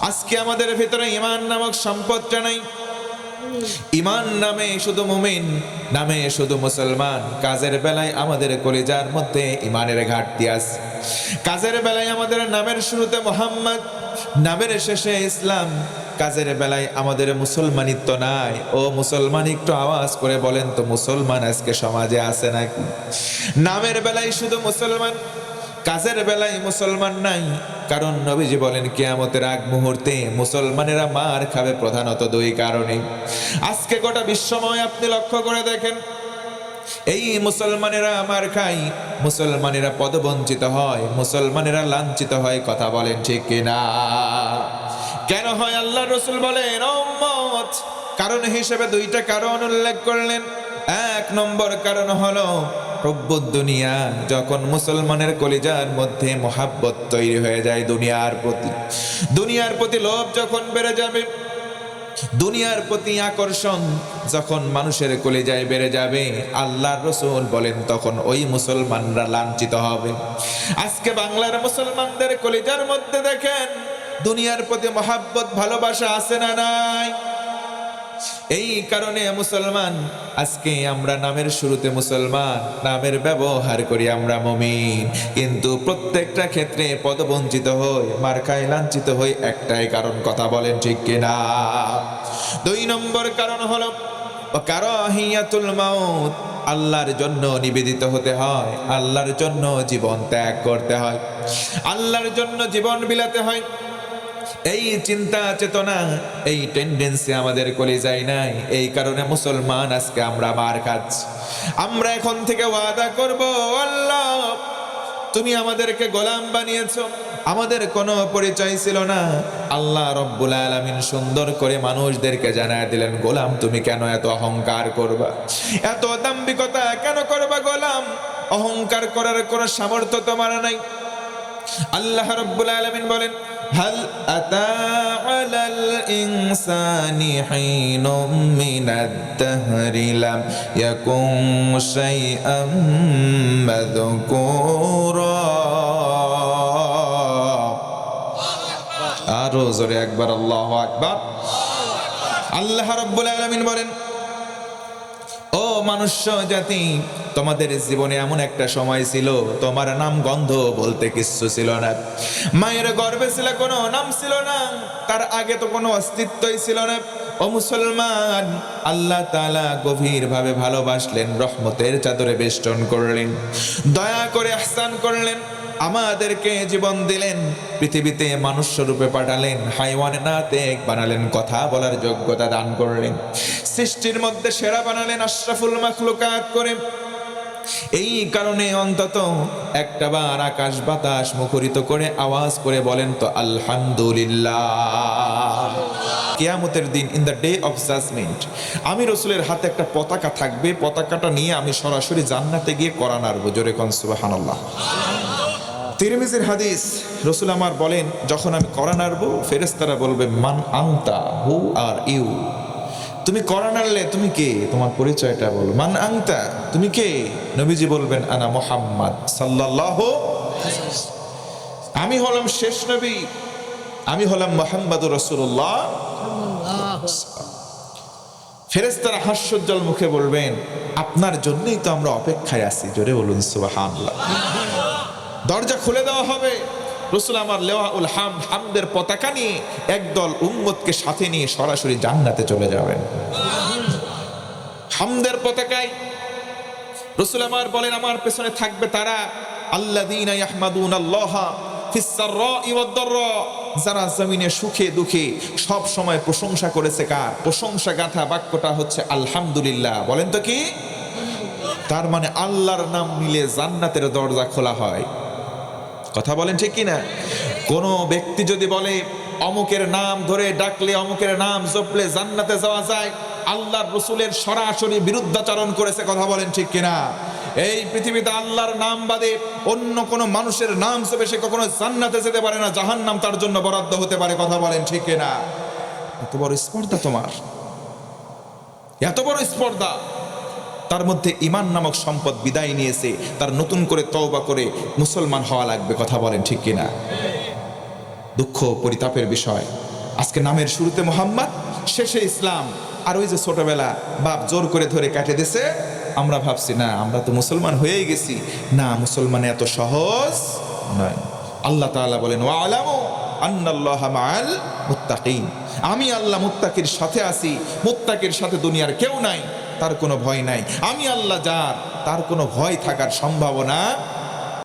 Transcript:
আজকে আমাদের ভেতরে ইমান নামক সম্পদটা নাই। ইমান নামে শুধু মুমিন, নামে শুধু মুসলমান। কাজের বেলায় আমাদের কলিজার মধ্যে ইমানের ঘাটতি আছে। কাজের বেলায় আমাদের নামের শুরুতে মোহাম্মদ, নামের শেষে ইসলাম। কাজের বেলায় আমাদের মুসলমানিত্ব নাই। ও মুসলমান, একটু আওয়াজ করে বলেন তো, মুসলমান আজকে সমাজে আছে নাকি? নামের বেলায় শুধু মুসলমান কাজের বেলায় মুসলমান নাই। কারণ নবীজি বলেন, কেয়ামতের আগ মুহূর্তে মুসলমানেরা মার খাবে প্রধানত দুই কারণে। আজকে গোটা বিশ্বময় আপনি লক্ষ্য করে দেখেন, এই মুসলমানেরা আমার খাই মুসলমানেরা পদবঞ্চিত হয়, মুসলমানেরা লাঞ্ছিত হয়, কথা বলেন ঠিক কিনা কেন হয় আল্লাহ রসুল বলেন কারণ হিসেবে দুইটা কারণ উল্লেখ করলেন। এক নম্বর কারণ হলো দুনিয়া, যখন মুসলমানের কলিজার মধ্যে মোহাব্বত তৈরি হয়ে যায় দুনিয়ার প্রতি। দুনিয়ার প্রতি লোভ যখন বেড়ে যাবে, দুনিয়ার প্রতি আকর্ষণ যখন মানুষের কলিজায় বেড়ে যাবে, আল্লাহর রসুল বলেন তখন ওই মুসলমানরা লাঞ্ছিত হবে। আজকে বাংলার মুসলমানদের কলিজার মধ্যে দেখেন, দুনিয়ার প্রতি মহাব্বত, ভালোবাসা আছে না নাই? এই কারণে মুসলমান, আজকে আমরা নামের শুরুতে মুসলমান, নামের ব্যবহার করি আমরা মমিন। কিন্তু প্রত্যেকটা ক্ষেত্রে পদবঞ্চিত হই, মার্কায় লাঞ্ছিত হই একটাই কারণ, কথা বলেন ঠিক কিনা? দুই নম্বর কারণ হলো, কারাহিয়াতুল মাউত, আল্লাহর জন্য নিবেদিত হতে হয়, আল্লাহর জন্য জীবন ত্যাগ করতে হয়। আল্লাহর জন্য জীবন বিলাতে হয় এই চিন্তা, চেতনা, এই টেন্ডেন্সি আমাদের কলে যায় নাই। এই কারণে মুসলমান আজকে আমরা মার খাচ্ছি। আমরা এখন থেকে ওয়াদা করব, আল্লাহ, তুমি আমাদেরকে গোলাম বানিয়েছো। আমাদের কোনো পরিচয় ছিল না। আল্লাহ রব্বুল আলমিন সুন্দর করে মানুষদেরকে জানায় দিলেন, গোলাম, তুমি কেন এত অহংকার করবা? এত দাম্বিকতা কেন করবা গোলাম? অহংকার করার কোনো সামর্থ্য তোমার নাই। আল্লাহ রব্বুল আলমিন বলেন هل أتى على الإنسان حين من الدهر لم يكن شيئا مذكورا আরো জোরে একবার আল্লাহ আকবার আল্লাহ রব্বুল আলমিন বলেন ও মনুষ্য জাতি তোমাদের জীবনে এমন একটা সময় ছিল, তোমার নাম গন্ধ বলতে কিচ্ছু ছিল না। মায়ের গর্বে ছিল, কোনো নাম ছিল না, তার আগে তো কোনো অস্তিত্বই ছিল না। ও মুসলমান, আল্লাহ তালা গভীর ভাবে ভালোবাসলেন, রহমতের চাদরে বেষ্টন করলেন। দয়া করে আহসান করলেন, আমাদেরকে জীবন দিলেন, পৃথিবীতে মানুষ রূপে পাঠালেন, হাইওয়ান নাতে বানালেন, কথা বলার যোগ্যতা দান করলেন। সৃষ্টির মধ্যে সেরা বানালেন, আশরাফুল মাখলুকাত করে এই কারণে অন্তত একটা বার আকাশ বাতাস মুখরিত করে আওয়াজ করে বলেন তো, আলহামদুলিল্লাহ। কেয়ামতের দিন in the day of judgement আমি রসুলের হাতে একটা পতাকা থাকবে, পতাকাটা নিয়ে আমি সরাসরি জান্নাতে গিয়ে করান আরবো। জোরে কন সুবাহানাল্লাহ। তিরমিজির হাদিস, রসুল আমার বলেন, যখন আমি করান আরবো ফেরেস্তারা বলবে, মান আংতা হু আর ইউ। তুমি করান আনলে তুমি কে? তোমার পরিচয়টা বলো। মান আংতা তুমি কে? নবীজি বলবেন, আনা মোহাম্মদ। সাল্লাহ আমি হলাম শেষ নবী। আমি হলাম মোহাম্মদ রসুল্লাহ ফেরেস্তারা হাস্যোজ্জ্বল মুখে বলবেন, আপনার জন্যই তো আমরা অপেক্ষায় আছি। জোরে বলুন সুবাহান্লাহ দরজা খুলে দেওয়া হবে। রসুল আমার লেওয়া হাম, হামদের পতাকা নিয়ে একদল উম্মতকে সাথে নিয়ে সরাসরি জান্নাতে চলে যাবেন। হামদের পতাকায় রসুল আমার বলেন, আমার পেছনে থাকবে তারা আল্লাদিন ইয়াহমাদুন আল্লাহ যারা জমিনে সুখে দুঃখে সব সময় প্রশংসা করেছে কার? প্রশংসা গাথা বাক্যটা হচ্ছে আলহামদুলিল্লাহ। বলেন তো কি? তার মানে আল্লাহর নাম নিলে জান্নাতের দরজা খোলা হয়। কথা বলেন ঠিক কিনা? কোন ব্যক্তি যদি বলে, অমুকের নাম ধরে ডাকলে অমুকের নাম জপলে জান্নাতে যাওয়া যায়, আল্লাহর রসুলের সরাসরি বিরুদ্ধাচরণ করেছে কথা বলেন ঠিক কিনা? এই পৃথিবীতে আল্লাহর নাম বাদে অন্য কোনো মানুষের নাম জপে সে কখনো জান্নাতে যেতে পারে না জাহান নাম তার জন্য বরাদ্দ হতে পারে কথা বলেন ঠিক কিনা? এত বড় স্পর্ধা তোমার। এত বড় স্পর্ধা। তার মধ্যে ইমান নামক সম্পদ বিদায় নিয়েছে, তার নতুন করে তওবা করে মুসলমান হওয়া লাগবে, কথা বলেন ঠিক কিনা? দুঃখ পরিতাপের বিষয়। আজকে নামের শুরুতে মোহাম্মদ, শেষে ইসলাম। আর ওই যে ছোটবেলা বাপ জোর করে ধরে কাটে দিছে, আমরা ভাবছি, না, আমরা তো মুসলমান হয়েই গেছি। না, মুসলমান এত সহজ নয়। আল্লাহ তাআলা বলেন আমি আল্লাহ মুত্তাকির সাথে আছি, মুত্তাকির সাথে দুনিয়ার কেউ নাই। তার কোনো ভয় নাই। আমি আল্লাহ যার তার কোনো ভয় থাকার সম্ভাবনা